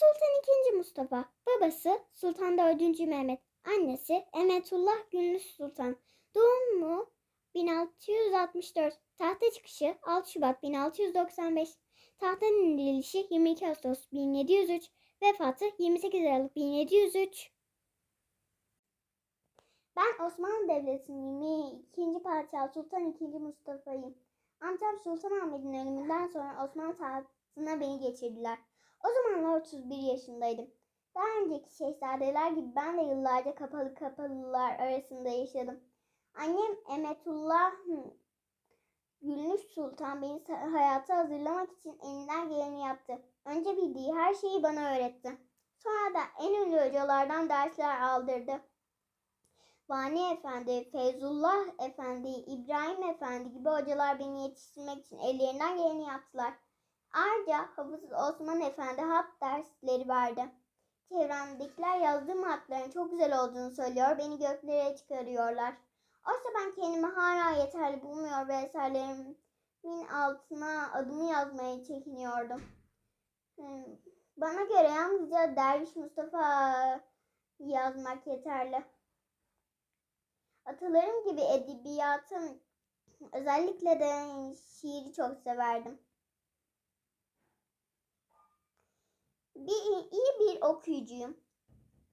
Sultan II. Mustafa, babası Sultan 4. Mehmet, annesi Emetullah Gülnüş Sultan. Doğumu 1664, tahta çıkışı 6 Şubat 1695, tahttan indirilişi 22 Ağustos 1703, vefatı 28 Aralık 1703. Ben Osmanlı Devleti'nin 22. Padişahı Sultan II. Mustafa'yım. Amcam Sultan Ahmet'in ölümünden sonra Osmanlı tahtına beni geçirdiler. O zamanlar 31 yaşındaydım. Daha önceki şehzadeler gibi ben de yıllarca kapalı kapalılar arasında yaşadım. Annem Emetullah hı, Gülnüş Sultan beni hayata hazırlamak için elinden geleni yaptı. Önce bildiği her şeyi bana öğretti. Sonra da en ünlü hocalardan dersler aldırdı. Vani Efendi, Feyzullah Efendi, İbrahim Efendi gibi hocalar beni yetiştirmek için ellerinden geleni yaptılar. Ayrıca Hafız Osman Efendi hat dersleri verdi. Çevremdekiler yazdığım hatların çok güzel olduğunu söylüyor, beni göklere çıkarıyorlar. Oysa ben kendimi hala yeterli bulmuyor ve eserlerimin altına adımı yazmaya çekiniyordum. Hmm, Bana göre yalnızca Derviş Mustafa yazmak yeterli. Atalarım gibi edebiyatım, özellikle de şiiri çok severdim. Bir, iyi bir okuyucuyum.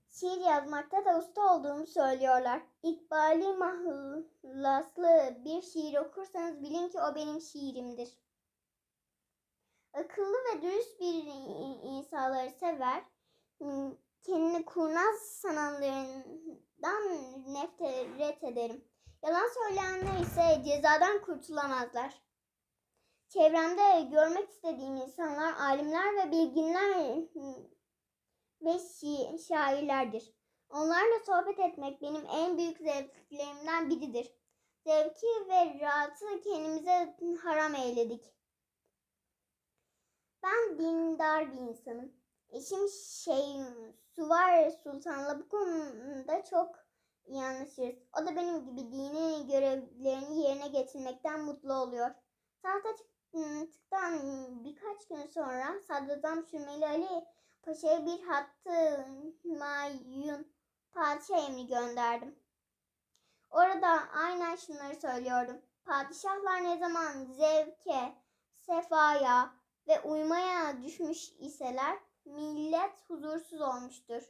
Şiir yazmakta da usta olduğumu söylüyorlar. İkbali mahlaslı bir şiir okursanız bilin ki o benim şiirimdir. Akıllı ve dürüst bir insanları sever. Kendini kurnaz sananlarından nefret ederim. Yalan söyleyenler ise cezadan kurtulamazlar. Çevremde görmek istediğim insanlar alimler ve bilginler ve şi- şairlerdir. Onlarla sohbet etmek benim en büyük zevklerimden biridir. Zevki ve rahatı kendimize haram eyledik. Ben dindar bir insanım. Eşim şey Suvar Sultan'la bu konuda çok iyi anlaşırız. O da benim gibi dini görevlerini yerine getirmekten mutlu oluyor. Tahta çıktıktan birkaç gün sonra Sadrazam Sümeyli Ali Paşa'ya bir hattı mayun padişah emri gönderdim. Orada aynen şunları söylüyordum. Padişahlar ne zaman zevke, sefaya ve uymaya düşmüş iseler millet huzursuz olmuştur.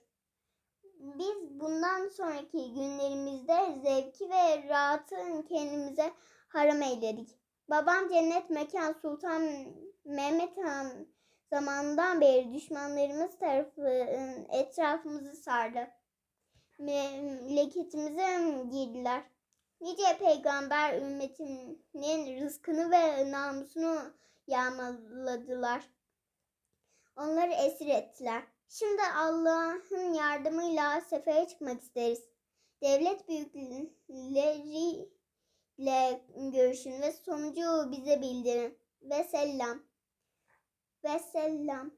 Biz bundan sonraki günlerimizde zevki ve rahatı kendimize haram eyledik. Babam cennet mekan Sultan Mehmet Han zamandan beri düşmanlarımız tarafı etrafımızı sardı. Memleketimize girdiler. Nice peygamber ümmetinin rızkını ve namusunu yağmaladılar. Onları esir ettiler. Şimdi Allah'ın yardımıyla sefere çıkmak isteriz. Devlet büyükleriyle görüşün ve sonucu bize bildirin. Ve selam. Ve selam.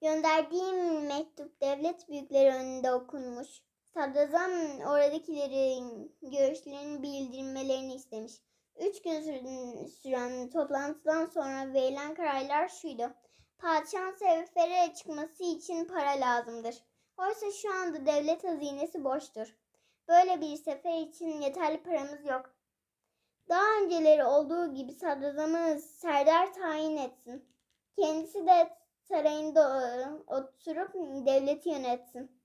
Gönderdiğim mektup devlet büyükleri önünde okunmuş. Sadrazam oradakilerin görüşlerini bildirmelerini istemiş. Üç gün süren toplantıdan sonra verilen kararlar şuydu. Padişahın sefere çıkması için para lazımdır. Oysa şu anda devlet hazinesi boştur. Böyle bir sefer için yeterli paramız yok. Daha önceleri olduğu gibi sadrazamı Serdar tayin etsin. Kendisi de sarayında oturup devleti yönetsin.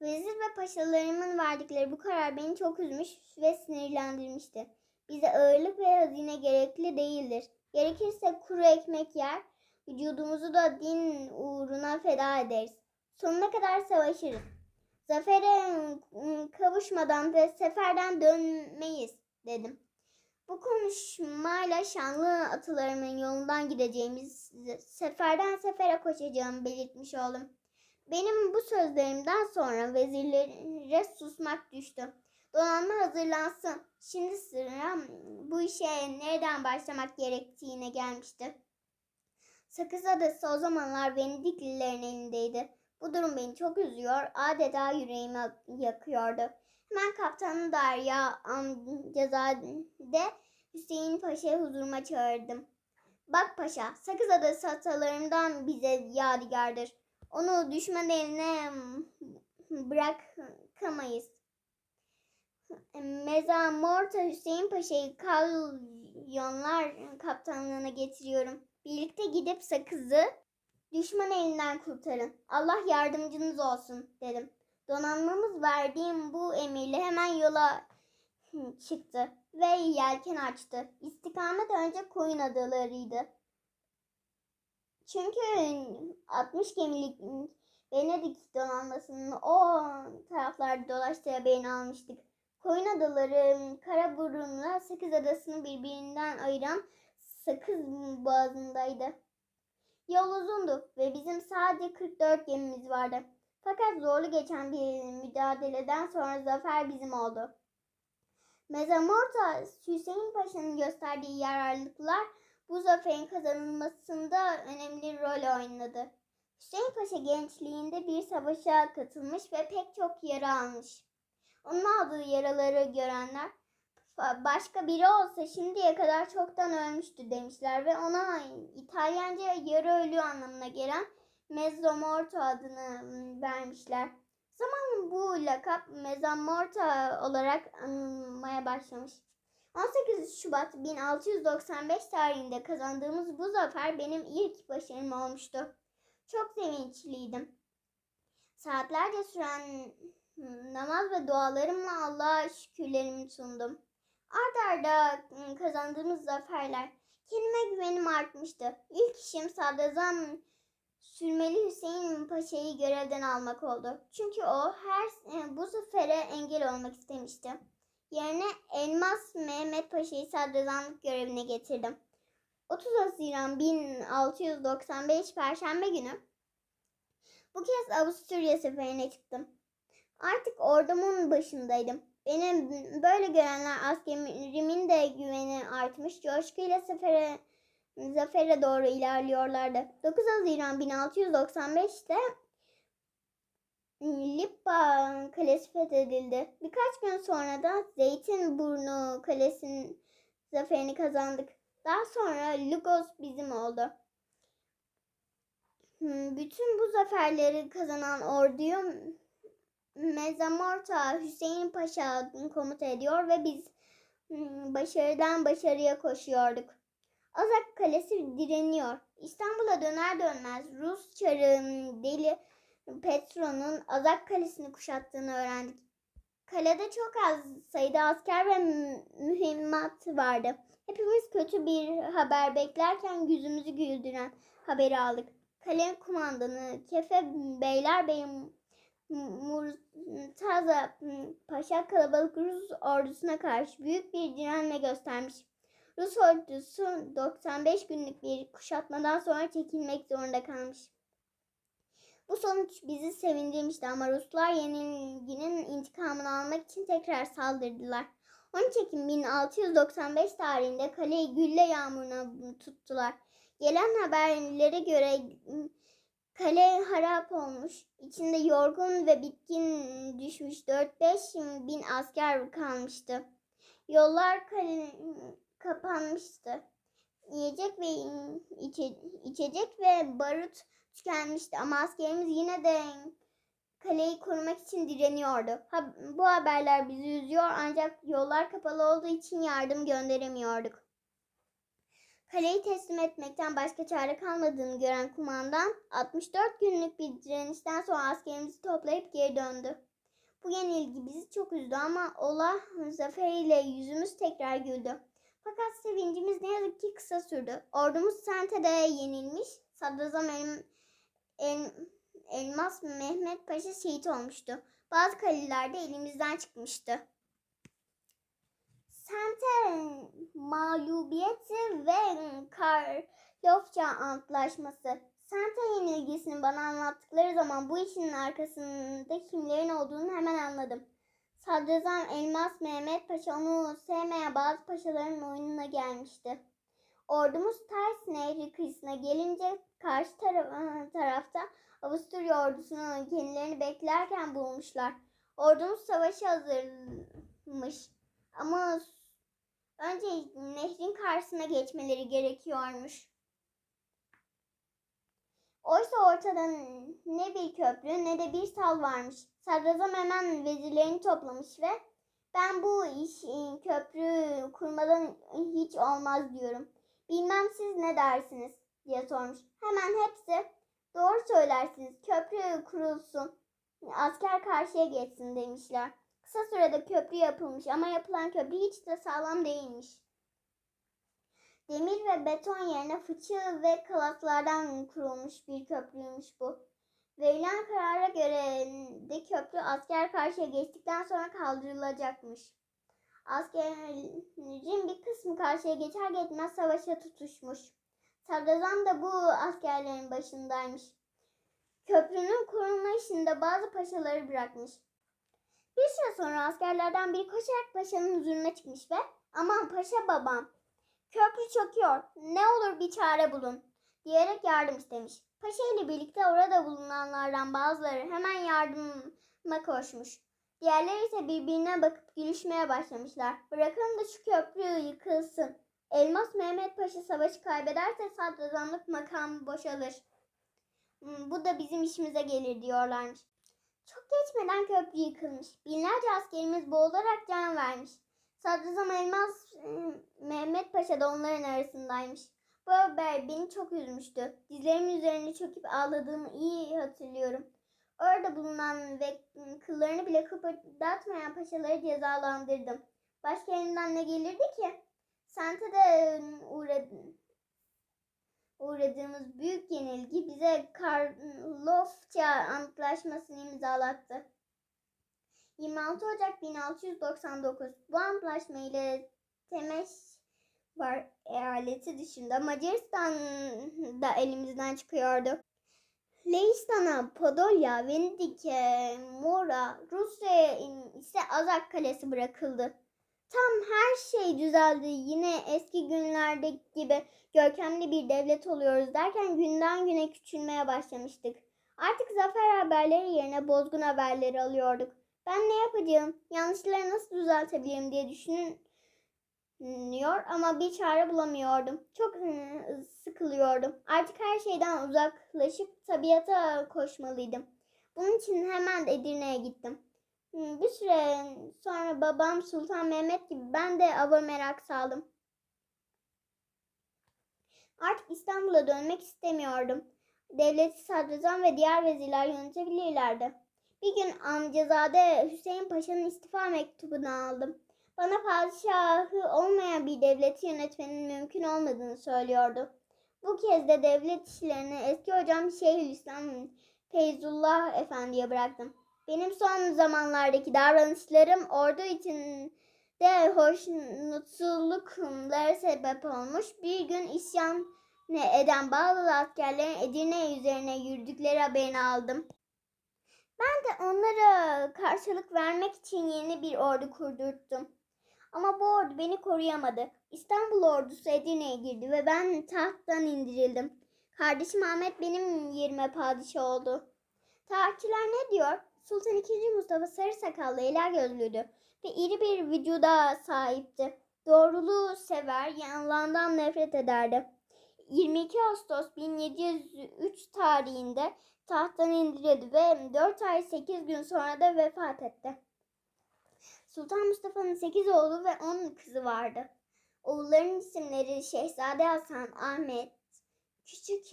Vezir ve paşalarımın verdikleri bu karar beni çok üzmüş ve sinirlendirmişti. Bize ağırlık ve hazine gerekli değildir. Gerekirse kuru ekmek yer, vücudumuzu da din uğruna feda ederiz. Sonuna kadar savaşırız. Zafere kavuşmadan da seferden dönmeyiz dedim. Bu konuşmayla şanlı atalarımın yolundan gideceğimiz seferden sefere koşacağımı belirtmiş oldum. Benim bu sözlerimden sonra vezirlere susmak düştü. Donanma hazırlansın. Şimdi sıra bu işe nereden başlamak gerektiğine gelmişti. Sakız Adası o zamanlar Venediklilerin elindeydi. Bu durum beni çok üzüyor, adeta yüreğimi yakıyordu. Hemen kaptanı Derya amcazade Hüseyin Paşa'yı huzuruma çağırdım. Bak paşa, Sakız Adası atalarımdan bize yadigardır. Onu düşman eline bırakamayız. Meza Morta Hüseyin Paşa'yı kalyonlar kaptanlığına getiriyorum. Birlikte gidip sakızı düşman elinden kurtarın. Allah yardımcınız olsun dedim. Donanmamız verdiğim bu emirle hemen yola çıktı ve yelken açtı. İstikamet önce koyun adalarıydı. Çünkü 60 gemilik Venedik donanmasının o taraflarda dolaştığı haberini almıştık. Koyun adaları Karaburun'la Sakız Adası'nı birbirinden ayıran Sakız Boğazı'ndaydı. Yol uzundu ve bizim sadece 44 gemimiz vardı. Fakat zorlu geçen bir mücadeleden sonra zafer bizim oldu. Mezamorta Hüseyin Paşa'nın gösterdiği yararlılıklar bu zaferin kazanılmasında önemli rol oynadı. Hüseyin Paşa gençliğinde bir savaşa katılmış ve pek çok yara almış. Onun aldığı yaraları görenler başka biri olsa şimdiye kadar çoktan ölmüştü demişler ve ona İtalyanca yarı ölü anlamına gelen Mezzomorto adını vermişler. Zaman bu lakap Mezzomorto olarak anılmaya başlamış. 18 Şubat 1695 tarihinde kazandığımız bu zafer benim ilk başarım olmuştu. Çok sevinçliydim. Saatlerce süren namaz ve dualarımla Allah'a şükürlerimi sundum. Ard arda kazandığımız zaferler kendime güvenim artmıştı. İlk işim sadrazam Sürmeli Hüseyin Paşa'yı görevden almak oldu. Çünkü o her bu zafere engel olmak istemişti. Yerine Elmas Mehmet Paşa'yı sadrazamlık görevine getirdim. 30 Haziran 1695 Perşembe günü bu kez Avusturya seferine çıktım. Artık ordumun başındaydım. Benim böyle görenler askerimin de güveni artmış. Coşkuyla sefere, zafere doğru ilerliyorlardı. 9 Haziran 1695'te Lippa Kalesi fethedildi. Birkaç gün sonra da Zeytinburnu Kalesi'nin zaferini kazandık. Daha sonra Lugos bizim oldu. Bütün bu zaferleri kazanan orduyu Mezamorta Hüseyin Paşa komuta ediyor ve biz başarıdan başarıya koşuyorduk. Azak Kalesi direniyor. İstanbul'a döner dönmez Rus çarı deli Petro'nun Azak Kalesi'ni kuşattığını öğrendik. Kalede çok az sayıda asker ve mühimmat vardı. Hepimiz kötü bir haber beklerken yüzümüzü güldüren haberi aldık. Kale kumandanı Kefe Beylerbeyi Murtaza Paşa kalabalık Rus ordusuna karşı büyük bir direnme göstermiş. Rus ordusu 95 günlük bir kuşatmadan sonra çekilmek zorunda kalmış. Bu sonuç bizi sevindirmişti ama Ruslar yenilginin intikamını almak için tekrar saldırdılar. 13 Ekim 1695 tarihinde kaleyi gülle yağmuruna tuttular. Gelen haberlere göre kale harap olmuş. İçinde yorgun ve bitkin düşmüş 4-5 bin asker kalmıştı. Yollar kale, kapanmıştı. Yiyecek ve içe, içecek ve barut tükenmişti ama askerimiz yine de kaleyi korumak için direniyordu. Ha, bu haberler bizi üzüyor ancak yollar kapalı olduğu için yardım gönderemiyorduk. Kaleyi teslim etmekten başka çare kalmadığını gören kumandan 64 günlük bir direnişten sonra askerimizi toplayıp geri döndü. Bu yenilgi bizi çok üzdü ama ola zaferiyle yüzümüz tekrar güldü. Fakat sevincimiz ne yazık ki kısa sürdü. Ordumuz Sente'de yenilmiş, Sadrazam El, El, Elmas Mehmet Paşa şehit olmuştu. Bazı kaleler de elimizden çıkmıştı. Sente mağlubiyeti ve Karlofça antlaşması. Sente yenilgisini bana anlattıkları zaman bu işin arkasında kimlerin olduğunu hemen anladım. Sadrazam Elmas Mehmet Paşa onu sevmeyen bazı paşaların oyununa gelmişti. Ordumuz Ters Nehri kıyısına gelince karşı tara- tarafta Avusturya ordusunu kendilerini beklerken bulmuşlar. Ordumuz savaşa hazırmış ama önce nehrin karşısına geçmeleri gerekiyormuş. Oysa ortada ne bir köprü ne de bir sal varmış. Sadrazam hemen vezirlerini toplamış ve ben bu iş e, köprü kurmadan hiç olmaz diyorum. Bilmem siz ne dersiniz diye sormuş. Hemen hepsi doğru söylersiniz köprü kurulsun asker karşıya geçsin demişler. Kısa sürede köprü yapılmış ama yapılan köprü hiç de sağlam değilmiş. Demir ve beton yerine fıçı ve kalaslardan kurulmuş bir köprüymüş bu. Verilen karara göre de köprü asker karşıya geçtikten sonra kaldırılacakmış. Askerin bir kısmı karşıya geçer geçmez savaşa tutuşmuş. Sadrazam da bu askerlerin başındaymış. Köprünün kurulma işinde bazı paşaları bırakmış. Bir süre sonra askerlerden biri koşarak paşanın huzuruna çıkmış ve aman paşa babam köprü çöküyor ne olur bir çare bulun diyerek yardım istemiş. Paşa ile birlikte orada bulunanlardan bazıları hemen yardıma koşmuş. Diğerleri ise birbirine bakıp gülüşmeye başlamışlar. Bırakın da şu köprü yıkılsın. Elmas Mehmet Paşa savaşı kaybederse sadrazamlık makamı boşalır. Hmm, Bu da bizim işimize gelir diyorlarmış. Çok geçmeden köprü yıkılmış. Binlerce askerimiz boğularak can vermiş. Sadrazam Elmas e, Mehmet Paşa da onların arasındaymış. Bu haber beni çok üzmüştü. Dizlerimin üzerine çöküp ağladığımı iyi hatırlıyorum. Orada bulunan ve kıllarını bile kıpırdatmayan paşaları cezalandırdım. Başka elimden ne gelirdi ki? Sente de uğradım. Uğradığımız büyük yenilgi bize Karlofça Antlaşması'nı imzalattı. 26 Ocak 1699 bu antlaşma ile Temeş var eyaleti dışında Macaristan da elimizden çıkıyordu. Leistan'a, Podolya, Venedik'e, Mora, Rusya'ya ise Azak Kalesi bırakıldı. Tam her şey düzeldi. Yine eski günlerdeki gibi görkemli bir devlet oluyoruz derken günden güne küçülmeye başlamıştık. Artık zafer haberleri yerine bozgun haberleri alıyorduk. Ben ne yapacağım, yanlışları nasıl düzeltebilirim diye düşünüyor ama bir çare bulamıyordum. Çok sıkılıyordum. Artık her şeyden uzaklaşıp tabiata koşmalıydım. Bunun için hemen Edirne'ye gittim. Hmm, Bir süre sonra babam Sultan Mehmet gibi ben de ava merak saldım. Artık İstanbul'a dönmek istemiyordum. Devleti sadrazam ve diğer vezirler yönetebilirlerdi. Bir gün amcazade Hüseyin Paşa'nın istifa mektubunu aldım. Bana padişahı olmayan bir devleti yönetmenin mümkün olmadığını söylüyordu. Bu kez de devlet işlerini eski hocam Şeyhülislam Feyzullah Efendi'ye bıraktım. Benim son zamanlardaki davranışlarım ordu için de hoşnutsuzluklara sebep olmuş. Bir gün isyan eden bazı askerlerin Edirne üzerine yürüdükleri haberini aldım. Ben de onlara karşılık vermek için yeni bir ordu kurdurttum. Ama bu ordu beni koruyamadı. İstanbul ordusu Edirne'ye girdi ve ben tahttan indirildim. Kardeşim Ahmet benim yerime padişah oldu. Tarihçiler ne diyor? Sultan II. Mustafa sarı sakallı ela gözlüydü ve iri bir vücuda sahipti. Doğruluğu sever, yalandan nefret ederdi. 22 Ağustos 1703 tarihinde tahttan indirildi ve 4 ay 8 gün sonra da vefat etti. Sultan Mustafa'nın 8 oğlu ve 10 kızı vardı. Oğulların isimleri Şehzade Hasan, Ahmet, Küçük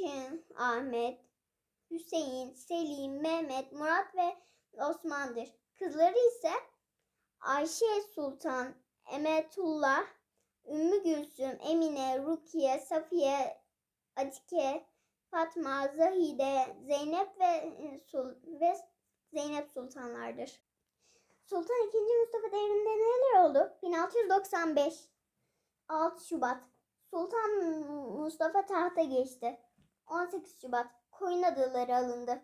Ahmet, Hüseyin, Selim, Mehmet, Murat ve Osman'dır. Kızları ise Ayşe Sultan, Emetullah, Ümmü Gülsüm, Emine, Rukiye, Safiye, Atike, Fatma, Zahide, Zeynep ve, Sul ve Zeynep Sultanlardır. Sultan II. Mustafa devrinde neler oldu? 1695 6 Şubat Sultan Mustafa tahta geçti. 18 Şubat Koyun adaları alındı.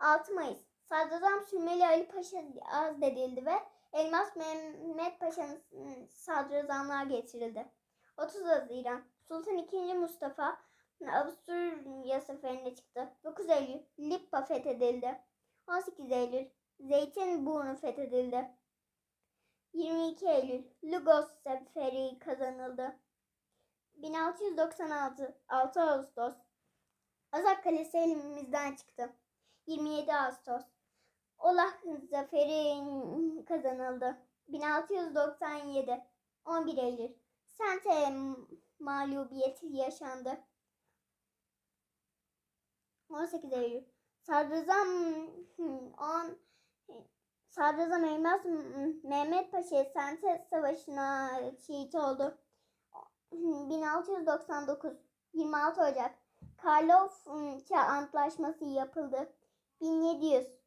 6 Mayıs Sadrazam Sürmeli Ali Paşa azledildi ve Elmas Mehmet Paşa'nın sadrazamlığa getirildi. 30 Haziran Sultan II. Mustafa Avusturya seferine çıktı. 9 Eylül Lippa fethedildi. 18 Eylül Zeytinburnu fethedildi. 22 Eylül Lugos seferi kazanıldı. 1696 6 Ağustos Azak Kalesi elimizden çıktı. 27 Ağustos. Olah zaferi kazanıldı. 1697. 11 Eylül. Sente mağlubiyeti yaşandı. 18 Eylül. Sadrazam 10 Sadrazam Elmas Mehmet Paşa Sente Savaşı'na şehit oldu. 1699 26 Ocak Karlofça Antlaşması yapıldı. 1700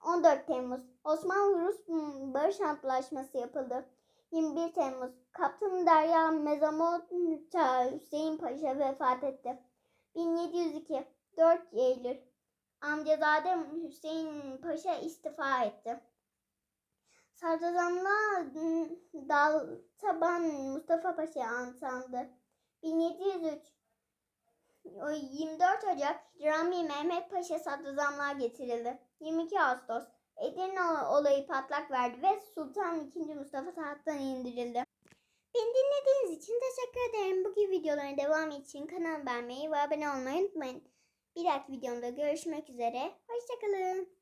14 Temmuz Osmanlı-Rus Barış Antlaşması yapıldı. 21 Temmuz Kaptan Derya Mezamota Hüseyin Paşa vefat etti. 1702 4 Eylül Amcazade Hüseyin Paşa istifa etti. Sadrazamla Dal Taban Mustafa Paşa atandı. 1703 o 24 Ocak Rami Mehmet Paşa sadrazamlığa getirildi. 22 Ağustos Edirne olayı patlak verdi ve Sultan II. Mustafa tahttan indirildi. Beni dinlediğiniz için teşekkür ederim. Bu gibi videoların devamı için kanalı beğenmeyi ve abone olmayı unutmayın. Bir dahaki videomda görüşmek üzere. Hoşçakalın.